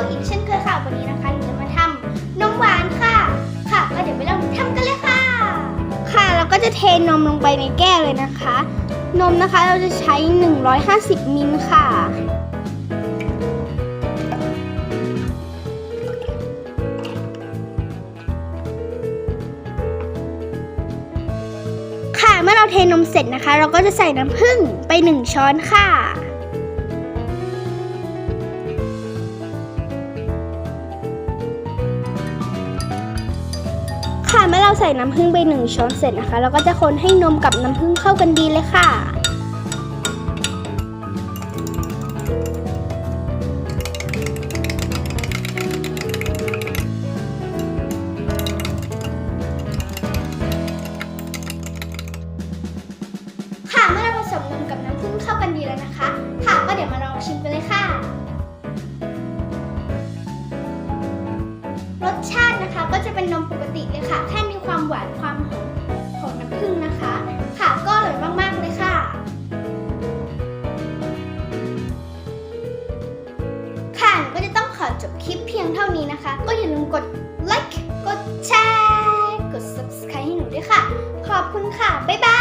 ออีกเช่นเคยค่ะวันนี้นะคะหนูจะมาทำนมหวานค่ะ ค่ะก็เดี๋ยวไปลองทำกันเลยค่ะ ค่ะเราก็จะเทนมลงไปในแก้วเลยนะคะ นมนะคะเราจะใช้ 150มิลค่ะค่ะเมื่อเราเทนมเสร็จนะคะ เราก็จะใส่น้ำผึ้งไป 1 ช้อนค่ะ เราใส่น้ำผึ้งไป1ช้อนเสร็จนะคะ เราก็จะคนให้นมกับน้ำผึ้งเข้ากันดีเลยค่ะ ค่ะเมื่อเราผสมนมกับน้ำผึ้งเข้ากันดีแล้วนะคะ ค่ะก็เดี๋ยวมาลองชิมกันเลยค่ะ หวานความหอมของน้ำผึ้งนะคะ ค่ะก็อร่อยมากๆเลยค่ะ ค่ะหนูก็จะต้องขอจบคลิปเพียงเท่านี้นะคะ ก็อย่าลืมกดไลค์กดแชร์ กด subscribe ให้หนูด้วยค่ะ ขอบคุณค่ะ บ๊ายบาย